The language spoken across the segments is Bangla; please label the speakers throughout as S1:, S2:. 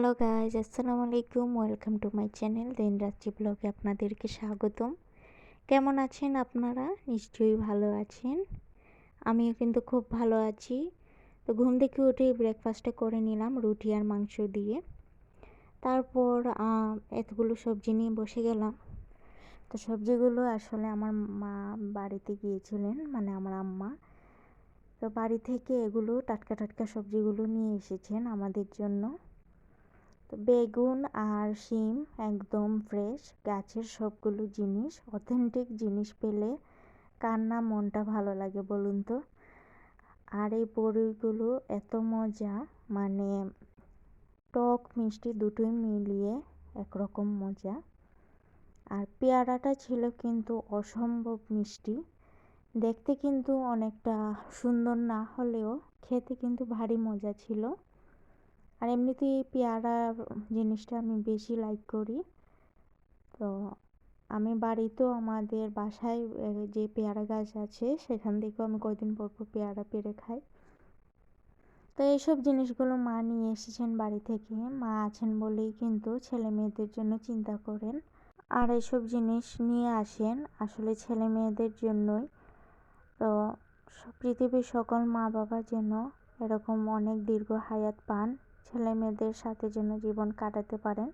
S1: হ্যালো গাইজ আসসালামু আলাইকুম। ওয়েলকাম টু মাই চ্যানেল দিন রাত্রি ব্লগে আপনাদেরকে স্বাগতম। কেমন আছেন আপনারা? নিশ্চয়ই ভালো আছেন। আমিও কিন্তু খুব ভালো আছি। তো ঘুম থেকে উঠে ব্রেকফাস্টটা করে নিলাম রুটি আর মাংস দিয়ে। তারপর এতগুলো সবজি নিয়ে বসে গেলাম। তো সবজিগুলো আসলে আমার মা বাড়িতে গিয়েছিলেন মানে আমার আম্মা। তো বাড়ি থেকে এগুলো টাটকা টাটকা সবজিগুলো নিয়ে এসেছেন আমাদের জন্য। তো বেগুন আর শিম একদম ফ্রেশ গাছের সবগুলো জিনিস অথেন্টিক জিনিস পেলে কার না মনটা ভালো লাগে বলুন তো? আর এই বড়িগুলো এত মজা মানে টক মিষ্টি দুটোই মিলিয়ে একরকম মজা। আর পেয়ারাটা ছিল কিন্তু অসম্ভব মিষ্টি। দেখতে কিন্তু অনেকটা সুন্দর না হলেও খেতে কিন্তু ভারী মজা ছিল। আর এমনিতেই পেয়ারা জিনিসটা আমি বেশি লাইক করি। তো আমি বাড়িতেও আমাদের বাসায় যে পেয়ারা গাছ আছে, সেখান থেকেও আমি কয়দিন পর পর পেয়ারা পেরে খাই। তো এইসব জিনিসগুলো মা নিয়ে এসেছেন বাড়ি থেকে। মা আছেন বলেই কিন্তু ছেলে মেয়েদের জন্য চিন্তা করেন। আর এইসব জিনিস নিয়ে আসেন, আসলে ছেলে মেয়েদের জন্যই। তো পৃথিবীর সকল মা বাবা যেন এরকম অনেক দীর্ঘ হায়াত পান। ছেলে মেয়েদের সাথে যেন জীবন কাটাতে পারেন।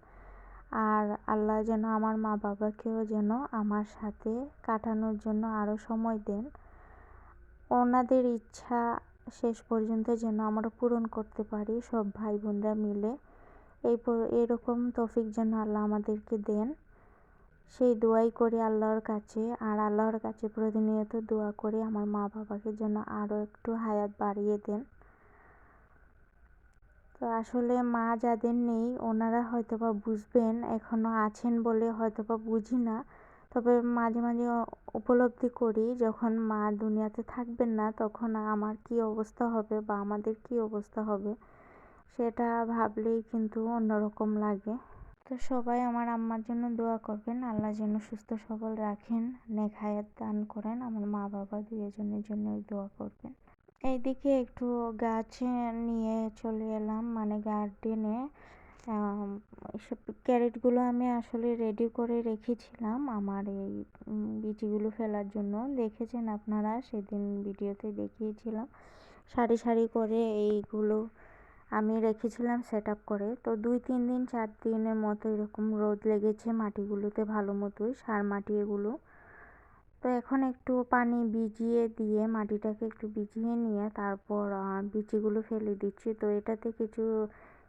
S1: আর আল্লাহ যেন আমার মা বাবাকেও যেন আমার সাথে কাটানোর জন্য আরও সময় দেন। ওনাদের ইচ্ছা শেষ পর্যন্ত যেন আমরা পূরণ করতে পারি, সব ভাই বোনরা মিলে। এই এরকম তফিক যেন আল্লাহ আমাদেরকে দেন। সেই দোয়াই করি আল্লাহর কাছে। আর আল্লাহর কাছে প্রতিনিয়ত দোয়া করে আমার মা বাবাকে যেন আরও একটু হায়াত বাড়িয়ে দেন। তো আসলে মা যাদের নেই, ওনারা হয়তো বা বুঝবেন এখনও আছেন বলে হয়তো বা বুঝি না। তবে মাঝে মাঝে উপলব্ধি করি, যখন মা দুনিয়াতে থাকবেন না, তখন আমার কি অবস্থা হবে বা আমাদের কি অবস্থা হবে, সেটা ভাবলেই কিন্তু অন্যরকম লাগে। তো সবাই আমার আম্মার জন্য দোয়া করবেন, আল্লাহ যেন সুস্থ সবল রাখেন, নেক হায়াত দান করেন। আমার মা বাবা দুজনের জন্য দোয়া করবেন। এইদিকে একটু গাছ নিয়ে চলে এলাম মানে গার্ডেনে এসব ক্যারেটগুলো আমি আসলে রেডি করে রেখেছিলাম আমার এই বিচিগুলো ফেলার জন্য। দেখেছেন আপনারা? সেদিন ভিডিওতে দেখিয়েছিলাম। সারি সারি করে এইগুলো আমি রেখেছিলাম সেট আপ করে। তো দুই, তিন দিন, চার দিনের মতো এরকম রোদ লেগেছে মাটিগুলোতে ভালো মতোই, সার মাটি এগুলো। তো এখন একটু পানি ভিজিয়ে দিয়ে মাটিটাকে একটু ভিজিয়ে নিয়ে তারপর বিচিগুলো ফেলে দিচ্ছি। তো এটাতে কিছু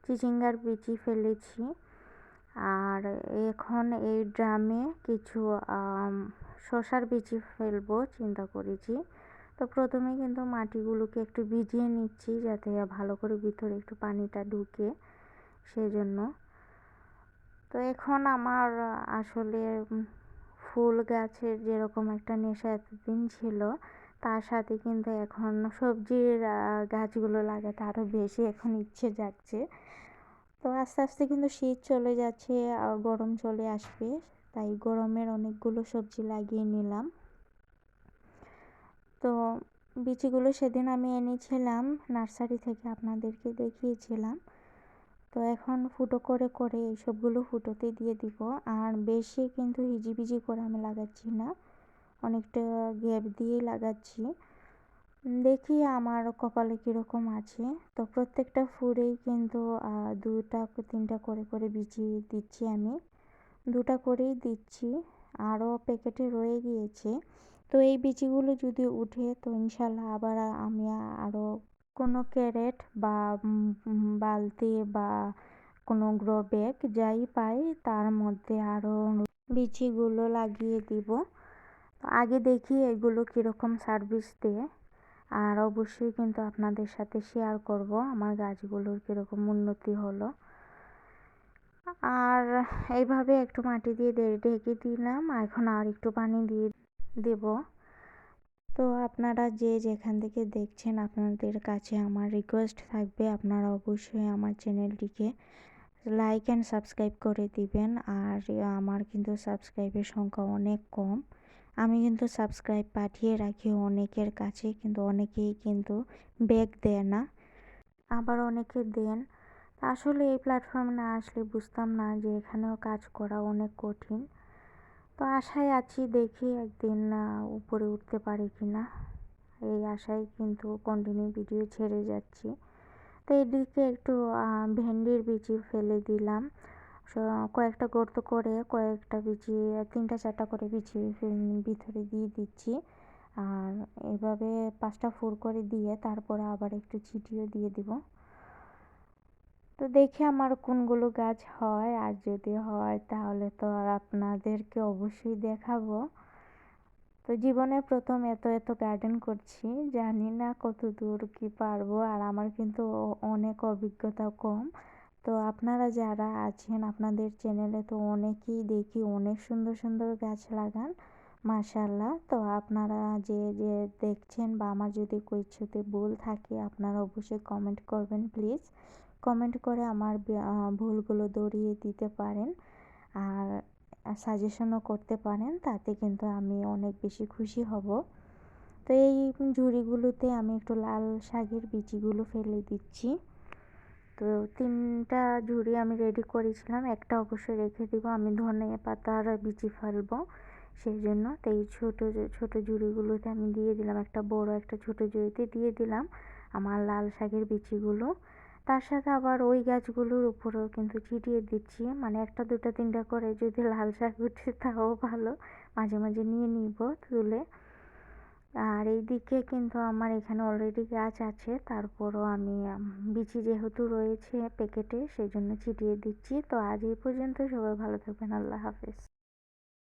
S1: চিচিঙ্গার বিচি ফেলেছি। আর এখন এই ড্রামে কিছু শসার বিচি ফেলব চিন্তা করেছি। তো প্রথমে কিন্তু মাটিগুলোকে একটু ভিজিয়ে নিচ্ছি যাতে ভালো করে ভিতরে একটু পানিটা ঢুকে সেজন্য। তো এখন আমার আসলে ফুল গাছের যেরকম একটা নেশা এতদিন ছিল, তার সাথে কিন্তু এখন সবজির গাছগুলো লাগাতে আরও বেশি এখন ইচ্ছে যাচ্ছে তো আস্তে আস্তে কিন্তু শীত চলে যাচ্ছে গরম চলে আসবে, তাই গরমের অনেকগুলো সবজি লাগিয়ে নিলাম। তো বিচিগুলো সেদিন আমি এনেছিলাম, নার্সারি থেকে আপনাদেরকে দেখিয়েছিলাম। তো এখন ফুটো করে করে এইসবগুলো ফুটোতে দিয়ে দিব। আর বেশি কিন্তু হিজিবিজি করে আমি লাগাচ্ছি না। অনেকটা গ্যাপ দিয়েই লাগাচ্ছি। দেখি আমার কপালে কীরকম আছে। তো প্রত্যেকটা ফুলেই কিন্তু দুটা তিনটা করে করে বিচি দিচ্ছি আমি। দুটা করেই দিচ্ছি। আরও প্যাকেটে রয়ে গিয়েছে। তো এই বিচিগুলো যদি উঠে, তো ইনশাল্লাহ আবার আমি আরও কোনো ক্যারেট বা বালতি বা কোনো গ্রো ব্যাগ যাই পাই, তার মধ্যে আরও বিচিগুলো লাগিয়ে দিব। আগে দেখি এগুলো কীরকম সার্ভিস দেয়। আর অবশ্যই কিন্তু আপনাদের সাথে শেয়ার করব আমার গাছগুলোর কীরকম উন্নতি হলো। আর এইভাবে একটু মাটি দিয়ে ঢেকে দিলাম। এখন আর একটু পানি দিয়ে দেব। তো আপনারা যে যেখান থেকে দেখছেন আপনাদের কাছে আমার রিকোয়েস্ট থাকবে, আপনারা অবশ্যই আমার চ্যানেলটিকে লাইক অ্যান্ড সাবস্ক্রাইব করে দিবেন। আর আমার কিন্তু সাবস্ক্রাইবের সংখ্যা অনেক কম। আমি কিন্তু সাবস্ক্রাইব পাঠিয়ে রাখি অনেকের কাছে, কিন্তু অনেকেই কিন্তু ব্যাগ দেয় না। আবার অনেকে দেন। আসলে এই প্ল্যাটফর্মে না আসলে বুঝতাম না যে এখানেও কাজ করা অনেক কঠিন। তো আশায় আছি দেখি একদিন উপরে উঠতে পারি কি না এই আশায় কিন্তু কন্টিনিউ ভিডিও ছেড়ে যাচ্ছি। তো এদিকে একটু ভেন্ডির বিচি ফেলে দিলাম। কয়েকটা গর্ত করে কয়েকটা বিচি, তিনটা চারটা করে বিচি ভিতরে দিয়ে দিচ্ছি। আর এভাবে পাঁচটা ফুল করে দিয়ে তারপরে আবার একটু ছিটিয়ে দিয়ে দিব। তো দেখি আমার কোনগুলো গাছ হয়, আর যদি হয় তাহলে তো আর আপনাদেরকে অবশ্যই দেখাবো। তো জীবনে প্রথম এত এত গার্ডেন করছি, জানি না কত দূর কি পারব, আর আমার কিন্তু অনেক অভিজ্ঞতা কম। তো আপনারা যারা আছেন আপনাদের চ্যানেলে তো অনেকেই দেখি অনেক সুন্দর সুন্দর গাছ লাগান মাশাল্লাহ তো আপনারা যে যে দেখছেন বা আমার যদি কিছুতে ভুল থাকে আপনারা অবশ্যই কমেন্ট করবেন প্লিজ কমেন্ট করে আমার ভুলগুলো দড়িয়ে দিতে পারেন আর সাজেশনও করতে পারেন, তাতে কিন্তু আমি অনেক বেশি খুশি হব। তো এই ঝুড়িগুলোতে আমি একটু লাল শাকের বিচিগুলো ফেলে দিচ্ছি। তো তিনটা ঝুড়ি আমি রেডি করেছিলাম, একটা অবশ্যই রেখে দিব, আমি ধনে পাতার বিচি ফেলব সেই জন্য তো এই ছোটো ছোটো ঝুড়িগুলোতে আমি দিয়ে দিলাম, একটা বড়, একটা ছোটো ঝুড়িতে দিয়ে দিলাম আমার লাল শাকের বিচিগুলো তার সাথে আবার ওই গাছগুলোর উপরেও কিন্তু ছিটিয়ে দিচ্ছি। মানে একটা, দুটা, তিনটা করে যদি লাল শাক উঠে তাও ভালো। মাঝে মাঝে নিয়ে নিব তুলে। আর এই দিকে কিন্তু আমার এখানে অলরেডি গাছ আছে। তারপরও আমি বিচি যেহেতু রয়েছে প্যাকেটে সেই জন্য ছিটিয়ে দিচ্ছি। তো আজ এই পর্যন্ত সবাই ভালো থাকবেন। আল্লাহ হাফেজ।